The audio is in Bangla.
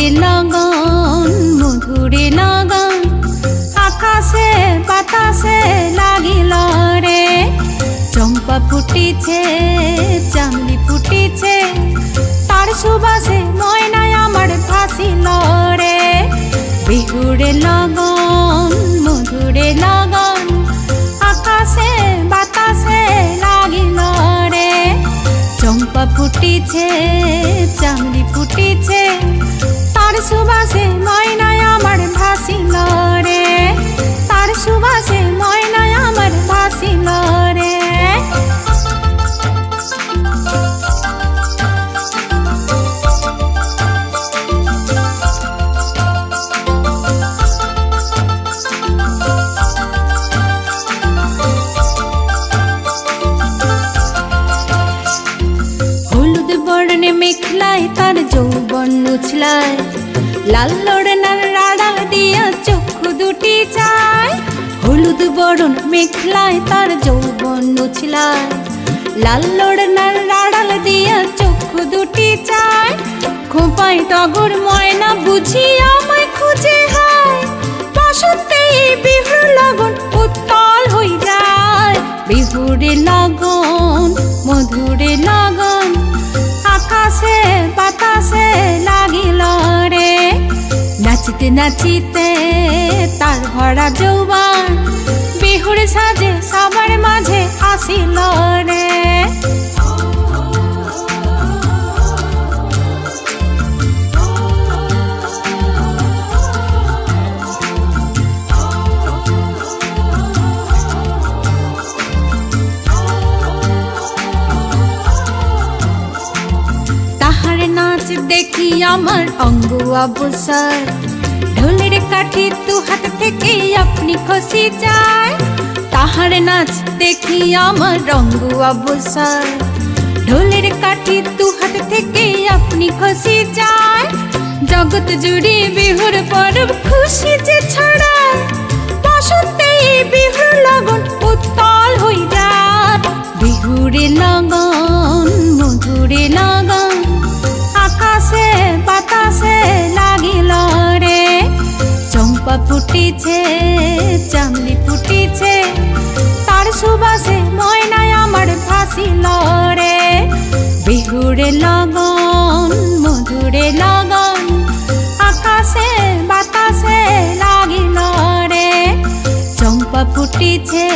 বিহুরে লগন মধুরে লগন আকাশে, বাতাসে লাগিল রে। চম্পা ফুটিছে চামড়ি ফুটিছে। তার সুবাসে ময়নায় আমার ভাসিল রে। বিহুরে লগন মধুরে লগন আকাশে, বাতাসে লাগিল রে। চম্পা ফুটিছে লাল লড়নার রাডাল দিয়া চক্ষু দুটি চায়। হলুদ বরণ মেখলায় তার যৌবন উছলায় লাল লড়নার রাডাল দিয়া চক্ষু দুটি চায়। টগর ময়না বুঝি আমায় খুঁজে হায়। বসন্তে বিহুর লগন উত্তল হই যায়। বিহুরে লগন, মধুরে লগন নাচিতে তার ভরা যৌবন বিহুর সাজে সবার মাঝে আসিল রে। দেখি আমার অঙ্গ অবসর। ঢোলের কাঠি তু হাত থেকে আপনি খসি যায়। তাহার নাচ দেখি আমার রঙ্গ অবসর। ঢোলের কাঠি তু হাত থেকে আপনি খসি যায়। জগৎ জুড়ে বিহুর পরব খুশি যে ছড়ায়। বসন্তে বিহুর লগন উত্তল হই যায়। বিহুরে লগন মধুরে লগন ফুটিছে, চামলি ফুটিছে। তার সুবাসে ময়নায় আমার ভাসিল রে বিহুরে লগন, মধুরে লগন, আকাশে বাতাসে লাগিল রে চম্পা ফুটিছে